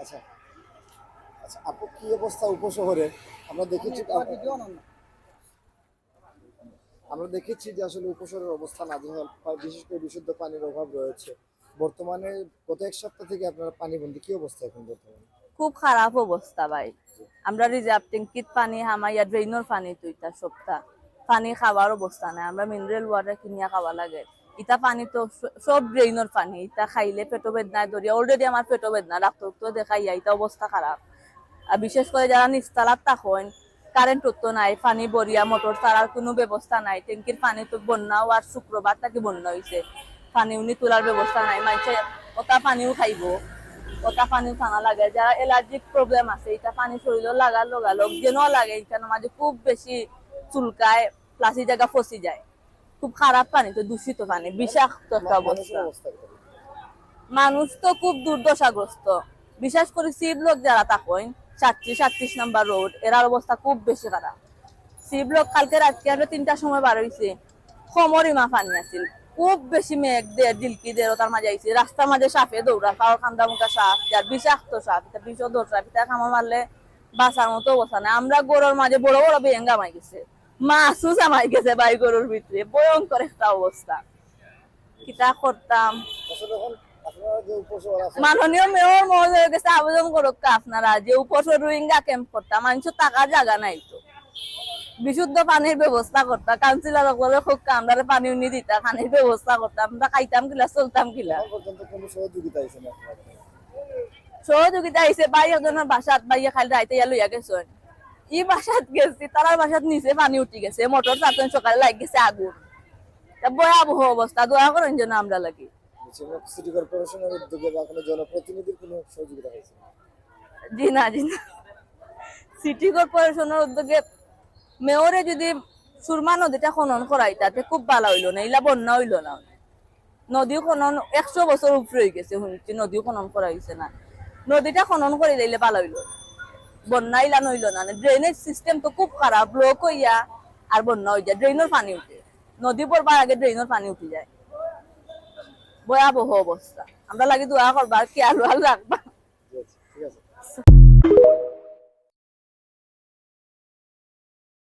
আচ্ছা। আচ্ছা আপু কি অবস্থা উপশহরে? আমরা দেখেছি আমরা দেখেছি যে আসলে উপশহরের অবস্থা নাজেহাল বিশেষ করে বিশুদ্ধ পানির অভাব রয়েছে। বর্তমানে গত এক সপ্তাহ থেকে আপনারা পানি বন্ধু কি অবস্থা এখন বর্তমানে? খুব খারাপ অবস্থা ভাই। আমরা রিজার্ভ ট্যাঙ্কিত পানি হামাইয়া ড্রেইনের পানি তো ইটা সপ্তাহ। পানি খাওয়ার অবস্থা নাই আমরা মিনারেল ওয়াটার কিনিয়া খাওয়া লাগে। ইটা পানি তো সব ড্রেইনের পানি ইটা খাইলে পেটো বেদনায় ধরিয়া অলরেডি আমার পেটো বেদনা ডাক্তার তো দেখাইয়া ইটা অবস্থা খারাপ আর বিশেষ করে যারা নিস্তালাত থাকেন কারেন্ট তো নাই, পানি বরিয়া মোটর ছাড়ার কোনো ব্যবস্থা নাই। ট্যাঙ্কির পানি তো বন্যাও আর শুক্রবার তাকে বন্যা হয়েছে পানি উনি তোলার ব্যবস্থা নাই মানুষে ওটা পানিও খাইব। ওটা পানি টানা লাগে যারা এলার্জিক প্রবলেম আছে এটা পানি শরীরে লাগার লগালগ যেন লাগে এটার মাঝে খুব বেশি চুলকায় প্লাসি জায়গা ফসি যায়। খুব খারাপ পানি তো দূষিত পানি বিষাক্ত একটা অবস্থা। অবস্থা মানুষ তো খুব দুর্দশাগ্রস্ত। বিশেষ করে শিব লোক যারা থাকেন সাতত্রিশ সাতত্রিশ নাম্বার রোড এরার অবস্থা খুব বেশি খারাপ। শিব লোক কালকে রাত্রে আমরা তিনটার সময় বার হয়েছে সমরিমা পানি আছিল। খুব বেশি মেঘ দের দিলকি দের তার মাঝে আইছে। রাস্তার মাঝে সাপে দৌড়া পাওয়ার খান্দা মুখা সাপ যার বিষাক্ত সাপ এটা বিষ দৌড় সাপ এটা খামা মারলে বাঁচার মতো অবস্থা নেই। আমরা গরুর মাঝে বড় বড় বেঙ্গা মাই গেছে। মাছও জামাই গেছে ভাই গরুর ভিতরে। ভয়ঙ্কর একটা অবস্থা। কিতা করতাম? মাননীয় বিশুদ্ধ পানির ব্যবস্থা করতাম। কাউন্সিলর সকলে খুব কামদারে পানি উনি দিতা, পানির ব্যবস্থা করতাম। আমরা খাইতাম কিলা চলতাম কিলা সহযোগিতা? আইসে বাই একজনের বাসাত বাইয়ে খালি রাইতে ইয়া লইয়া গেছেন। ই বাসাত গেছি তারার বাসাত নিচে পানি উঠি গেছে মোটর চাতন সকালে লাগ গেছে আগুন। ভয়াবহ অবস্থা দোয়া করেন যেন আমরা লাগি। সিটি কর্পোরেশনের উদ্যোগে বা কোনো জনপ্রতিনিধির কোনো সহযোগিতা হয়েছে জি না জি না। সিটি কর্পোরেশনের উদ্যোগে মেয়রে যদি সুরমা নদীটা খনন করাই তাতে খুব ভালো হইল না ইলা বন্যা হইল না। নদী খনন একশো বছর উপরে হয়ে গেছে শুনছি নদী খনন করা হয়েছে না। নদীটা খনন করে দিলে ভালো হইল। বন্যাই ইলান না। মানে ড্রেনেজ সিস্টেম তো খুব খারাপ ব্লক হইয়া আর বন্যা হয়ে যায় ড্রেনের পানি উঠে। নদী পড়বার আগে ড্রেনের পানি উঠে যায়। ভয়াবহ অবস্থা। আমরা লাগি দোয়া করবার কি আলু রাখবা। ঠিক আছে।